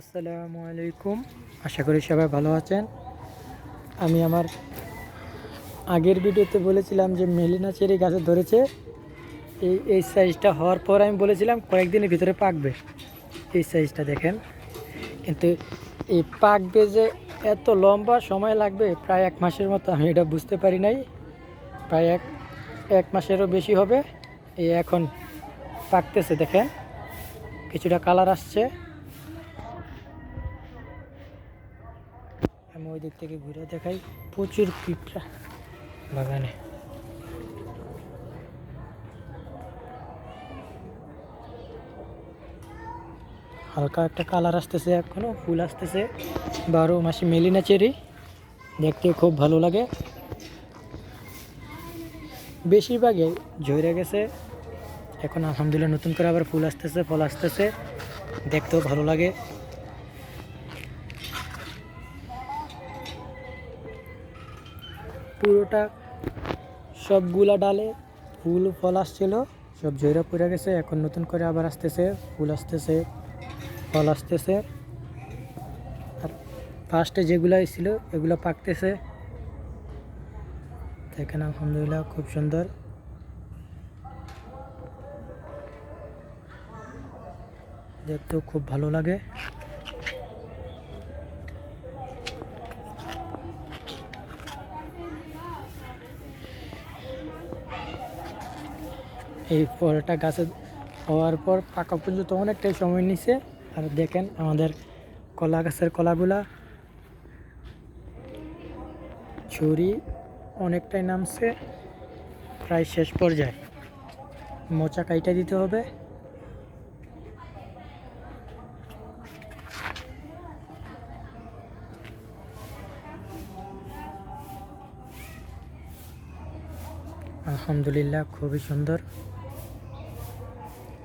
আসসালামু আলাইকুম। আশা করি সবাই ভালো আছেন। আমি আমার আগের ভিডিওতে বলেছিলাম যে মেলিনা চেরি গাছে ধরেছে। এই এই সাইজটা হওয়ার পর আমি বলেছিলাম কয়েকদিনের ভিতরে পাকবে। এই সাইজটা দেখেন। কিন্তু এই পাকবে যে এত লম্বা সময় লাগবে, প্রায় এক মাসের মতো আমি এটা বুঝতে পারি নাই। প্রায় এক এক মাসেরও বেশি হবে। এই এখন পাকতেছে, দেখেন। কিছুটা কালার আসছে। আমি ওই দিক থেকে ঘুরে দেখাই প্রচুর পিঁপড়া বাগানে। হালকা একটা কালার আসতেছে এখনও, ফুল আসতেছে। বারো মাসে মেলিনা চেরি, দেখতে খুব ভালো লাগে। বেশিরভাগই ঝরে গেছে। এখন আলহামদুলিল্লাহ নতুন করে আবার ফুল আসতেছে, ফল আসতেছে, দেখতেও ভালো লাগে। পুরোটা সবগুলা ডালে ফুল, ফল আসছিল, সব ঝইরা পড়ে গেছে। এখন নতুন করে আবার আসতেছে, ফুল আসতেছে, ফল আসতেছে। আর ফার্স্টে যেগুলো ছিল এগুলো পাকতেছে। দেখেন, আলহামদুলিল্লাহ, খুব সুন্দর। দেখতেও খুব ভালো লাগে। এই ফলটা গাছে হওয়ার পর পাকা পর্যন্ত অনেকটাই সময় নিছে। আর দেখেন আমাদের কলা গাছের কলাগুলা। ছুরি অনেকটাই নামছে, প্রায় শেষ পর্যায়ে। মোচা কাইটা দিতে হবে। আলহামদুলিল্লাহ, খুবই সুন্দর।